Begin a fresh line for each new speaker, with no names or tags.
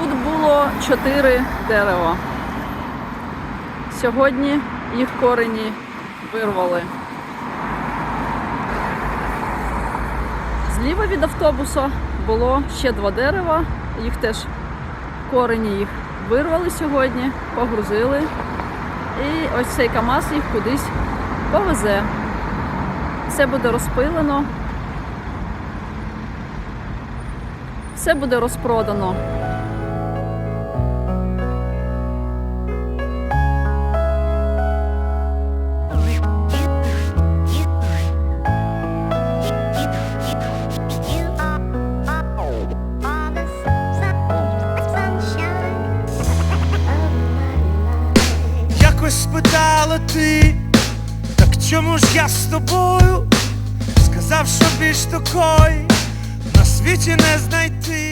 Тут було чотири дерева. Сьогодні їх корені вирвали. Зліва від автобуса було ще два дерева. Їх теж корені їх вирвали сьогодні, погрузили. І ось цей КАМАЗ їх кудись повезе. Все буде розпилено. Все буде розпродано.
Спитала ти, так чому ж я з тобою? Сказав, що більш такої на світі не знайти.